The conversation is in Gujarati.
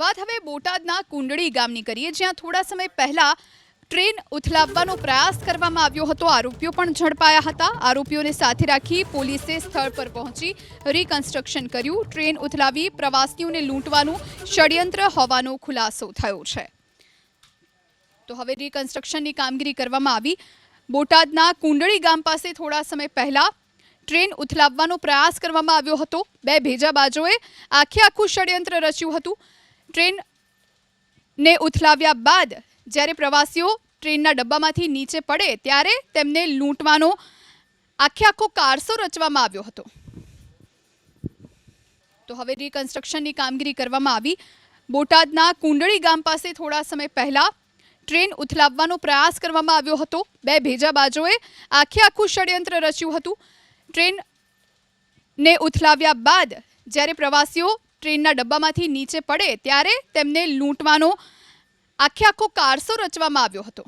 વાત હવે બોટાદના કુંડળી ગામની કરીએ, જ્યાં થોડા સમય પહેલા ટ્રેન ઉથલાવવાનો પ્રયાસ કરવામાં આવ્યો હતો. આરોપીઓ પણ ઝડપાયા હતા. આરોપીઓને સાથે રાખી પોલીસે સ્થળ પર પહોંચી રિકન્સ્ટ્રક્શન કર્યું. ટ્રેન ઉથલાવી પ્રવાસીઓને લૂંટવાનું ષડયંત્ર હોવાનો ખુલાસો થયો છે. તો હવે રિકન્સ્ટ્રક્શનની કામગીરી કરવામાં આવી. બોટાદના કુંડળી ગામ પાસે થોડા સમય પહેલા ટ્રેન ઉથલાવવાનો પ્રયાસ કરવામાં આવ્યો હતો. બે ભેજા બાજુએ આખે આખું ષડયંત્ર રચ્યું હતું. ટ્રેન ને ઉથલાવ્યા બાદ જ્યારે પ્રવાસીઓ ટ્રેનના ડબ્બામાંથી નીચે પડે ત્યારે તેમને લૂંટવાનો આખે આખો કારસો રચવામાં આવ્યો હતો. તો હવે રિકન્સ્ટ્રક્શનની કામગીરી કરવામાં આવી. બોટાદના કુંડળી ગામ પાસે થોડા સમય પહેલાં ટ્રેન ઉથલાવવાનો પ્રયાસ કરવામાં આવ્યો હતો. બે ભેજા બાજુએ આખે આખું ષડયંત્ર રચ્યું હતું. ટ્રેનને ઉથલાવ્યા બાદ જ્યારે પ્રવાસીઓ ટ્રેનના ડબ્બામાંથી નીચે પડે ત્યારે તેમને લૂંટવાનો આખે આખો કારસો રચવામાં આવ્યો હતો.